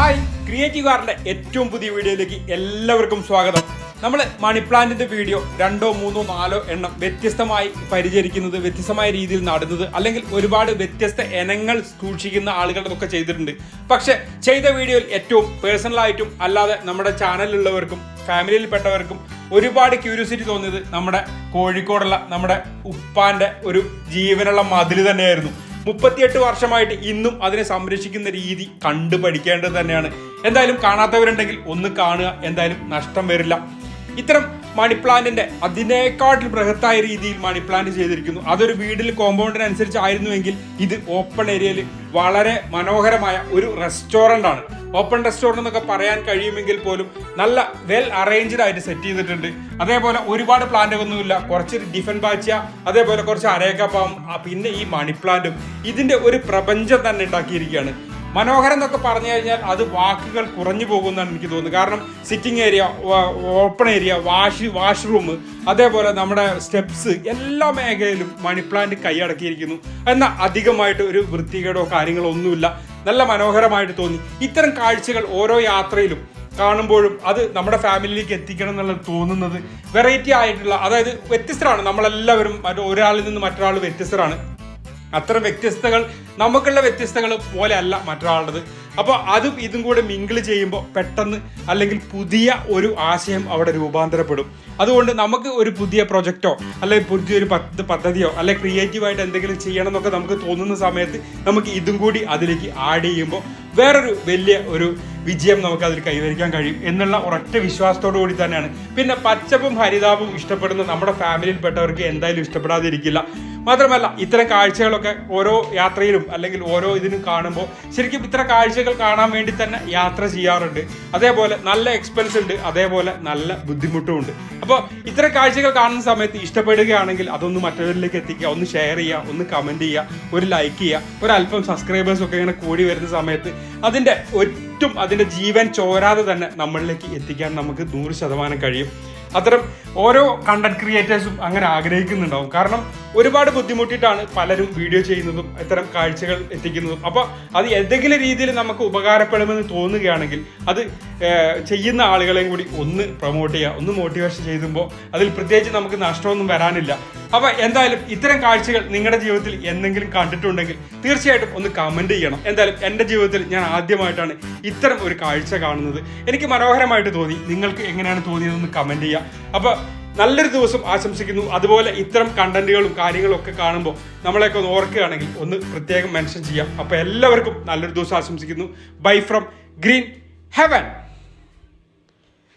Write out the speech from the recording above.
Hi creative കാറിന്റെ ഏറ്റവും പുതിയ വീഡിയോയിലേക്ക് എല്ലാവർക്കും സ്വാഗതം. നമ്മൾ മണി പ്ലാന്റിന്റെ വീഡിയോ രണ്ടോ മൂന്നോ നാലോ എണ്ണം വ്യത്യസ്തമായി പരിചരിക്കുന്നത് വ്യത്യസ്തമായ രീതിയിൽ നടുന്നത് അല്ലെങ്കിൽ ഒരുപാട് വ്യത്യസ്ത ഇനങ്ങൾ സൂക്ഷിക്കുന്ന ആളുകളൊക്കെ ചെയ്തിട്ടുണ്ട്. പക്ഷെ ചെയ്ത വീഡിയോയിൽ ഏറ്റവും പേഴ്സണലായിട്ടും അല്ലാതെ നമ്മുടെ ചാനലിലുള്ളവർക്കും ഫാമിലിയിൽപ്പെട്ടവർക്കും ഒരുപാട് ക്യൂരിയോസിറ്റി തോന്നിയത് നമ്മുടെ കോഴിക്കോടുള്ള നമ്മുടെ ഉപ്പാന്റെ ഒരു ജീവനുള്ള മതിൽ തന്നെയായിരുന്നു. മുപ്പത്തിയെട്ട് വർഷമായിട്ട് ഇന്നും അതിനെ സംരക്ഷിക്കുന്ന രീതി കണ്ടു പഠിക്കേണ്ടത് തന്നെയാണ്. എന്തായാലും കാണാത്തവരുണ്ടെങ്കിൽ ഒന്ന് കാണുക എന്തായാലും നഷ്ടം വരില്ല. ഇത്തരം മണി പ്ലാന്റിന്റെ അതിനേക്കാട്ടിൽ ബൃഹത്തായ രീതിയിൽ മണി പ്ലാന്റ് ചെയ്തിരിക്കുന്നു. അതൊരു വീടിൽ കോമ്പൗണ്ടിനനുസരിച്ചായിരുന്നുവെങ്കിൽ ഇത് ഓപ്പൺ ഏരിയയിൽ വളരെ മനോഹരമായ ഒരു റെസ്റ്റോറന്റ് ആണ്. ഓപ്പൺ റെസ്റ്റോറന്റ് എന്നൊക്കെ പറയാൻ കഴിയുമെങ്കിൽ പോലും നല്ല വെൽ അറേഞ്ച്ഡ് ആയിട്ട് സെറ്റ് ചെയ്തിട്ടുണ്ട്. അതേപോലെ ഒരുപാട് പ്ലാന്റുകളൊന്നുമില്ല കുറച്ച് ഡിഫൻ ബാച്ച അതേപോലെ കുറച്ച് അരേക്കപ്പം പിന്നെ ഈ മണി പ്ലാന്റും ഇതിന്റെ ഒരു പ്രപഞ്ചം തന്നെ ഉണ്ടാക്കിയിരിക്കുകയാണ്. മനോഹരം എന്നൊക്കെ പറഞ്ഞു കഴിഞ്ഞാൽ അത് വാക്കുകൾ കുറഞ്ഞു പോകുമെന്നാണ് എനിക്ക് തോന്നുന്നത്. കാരണം sitting area open area wash washroom അതേപോലെ നമ്മുടെ സ്റ്റെപ്സ് എല്ലാ മേഖലയിലും മണി പ്ലാന്റ് കൈയടക്കിയിരിക്കുന്നു. എന്നാൽ അധികമായിട്ട് ഒരു വൃത്തികേടോ കാര്യങ്ങളോ ഒന്നുമില്ല. നല്ല മനോഹരമായിട്ട് തോന്നി. ഇത്തരം കാഴ്ചകൾ ഓരോ യാത്രയിലും കാണുമ്പോഴും അത് നമ്മുടെ ഫാമിലിയിലേക്ക് എത്തിക്കണം എന്നുള്ളത് തോന്നുന്നത് വെറൈറ്റി ആയിട്ടുള്ള അതായത് വ്യത്യസ്തരാണ് നമ്മളെല്ലാവരും മറ്റൊരാളിൽ നിന്ന് മറ്റൊരാൾ വ്യത്യസ്തരാണ്. അത്തരം വ്യത്യസ്തകൾ നമുക്കുള്ള വ്യത്യസ്തകൾ പോലെ അല്ല മറ്റൊരാളുടേത്. അപ്പോൾ അതും ഇതും കൂടെ മിങ്കിൾ ചെയ്യുമ്പോൾ പെട്ടെന്ന് അല്ലെങ്കിൽ പുതിയ ഒരു ആശയം അവിടെ രൂപാന്തരപ്പെടും. അതുകൊണ്ട് നമുക്ക് ഒരു പുതിയ പ്രൊജക്റ്റോ അല്ലെങ്കിൽ പുതിയൊരു പദ്ധ പദ്ധതിയോ അല്ലെങ്കിൽ ക്രിയേറ്റീവായിട്ട് എന്തെങ്കിലും ചെയ്യണം എന്നൊക്കെ നമുക്ക് തോന്നുന്ന സമയത്ത് നമുക്ക് ഇതും കൂടി അതിലേക്ക് ആഡ് ചെയ്യുമ്പോൾ വേറൊരു വലിയ ഒരു വിജയം നമുക്ക് അതിൽ കൈവരിക്കാൻ കഴിയും എന്നുള്ള ഒരൊറ്റ വിശ്വാസത്തോടു കൂടി തന്നെയാണ്. പിന്നെ പച്ചപ്പും ഹരിതാപും ഇഷ്ടപ്പെടുന്ന നമ്മുടെ ഫാമിലിയിൽപ്പെട്ടവർക്ക് എന്തായാലും ഇഷ്ടപ്പെടാതിരിക്കില്ല. മാത്രമല്ല ഇത്തരം കാഴ്ചകളൊക്കെ ഓരോ യാത്രയിലും അല്ലെങ്കിൽ ഓരോ ഇതിനും കാണുമ്പോൾ ശരിക്കും ഇത്തരം കാഴ്ചകൾ കാണാൻ വേണ്ടി തന്നെ യാത്ര ചെയ്യാറുണ്ട്. അതേപോലെ നല്ല എക്സ്പെൻസ് ഉണ്ട് അതേപോലെ നല്ല ബുദ്ധിമുട്ടും ഉണ്ട്. അപ്പോൾ ഇത്തരം കാഴ്ചകൾ കാണുന്ന സമയത്ത് ഇഷ്ടപ്പെടുകയാണെങ്കിൽ അതൊന്ന് മറ്റവരിലേക്ക് എത്തിക്കുക ഒന്ന് ഷെയർ ചെയ്യുക ഒന്ന് കമന്റ് ചെയ്യുക ഒരു ലൈക്ക് ചെയ്യുക ഒരല്പം സബ്സ്ക്രൈബേഴ്സ് ഒക്കെ ഇങ്ങനെ കൂടി വരുന്ന സമയത്ത് അതിന്റെ ഒറ്റും അതിന്റെ ജീവൻ ചോരാതെ തന്നെ നമ്മളിലേക്ക് എത്തിക്കാൻ നമുക്ക് നൂറ് ശതമാനം കഴിയും. അത്തരം ഓരോ കണ്ടന്റ് ക്രിയേറ്റേഴ്സും അങ്ങനെ ആഗ്രഹിക്കുന്നുണ്ടാവും. കാരണം ഒരുപാട് ബുദ്ധിമുട്ടിയിട്ടാണ് പലരും വീഡിയോ ചെയ്യുന്നതും ഇത്തരം കാഴ്ചകൾ എത്തിക്കുന്നതും. അപ്പോൾ അത് ഏതെങ്കിലും രീതിയിൽ നമുക്ക് ഉപകാരപ്പെടുമെന്ന് തോന്നുകയാണെങ്കിൽ അത് ചെയ്യുന്ന ആളുകളെയും കൂടി ഒന്ന് പ്രൊമോട്ട് ചെയ്യുക ഒന്ന് മോട്ടിവേഷൻ ചെയ്യുമ്പോൾ അതിൽ പ്രത്യേകിച്ച് നമുക്ക് നഷ്ടമൊന്നും വരാനില്ല. അപ്പോൾ എന്തായാലും ഇത്തരം കാഴ്ചകൾ നിങ്ങളുടെ ജീവിതത്തിൽ എന്തെങ്കിലും കണ്ടിട്ടുണ്ടെങ്കിൽ തീർച്ചയായിട്ടും ഒന്ന് കമന്റ് ചെയ്യണം. എന്തായാലും എന്റെ ജീവിതത്തിൽ ഞാൻ ആദ്യമായിട്ടാണ് ഇത്തരം ഒരു കാഴ്ച കാണുന്നത്. എനിക്ക് മനോഹരമായിട്ട് തോന്നി. നിങ്ങൾക്ക് എങ്ങനെയാണ് തോന്നിയതെന്ന് കമന്റ് ചെയ്യുക. അപ്പോൾ നല്ലൊരു ദിവസം ആശംസിക്കുന്നു. അതുപോലെ ഇത്തരം കണ്ടന്റുകളും കാര്യങ്ങളും ഒക്കെ കാണുമ്പോൾ നമ്മളെയൊക്കെ ഒന്ന് ഓർക്കുകയാണെങ്കിൽ ഒന്ന് പ്രത്യേകം മെൻഷൻ ചെയ്യാം. അപ്പോൾ എല്ലാവർക്കും നല്ലൊരു ദിവസം ആശംസിക്കുന്നു. Bye from green heaven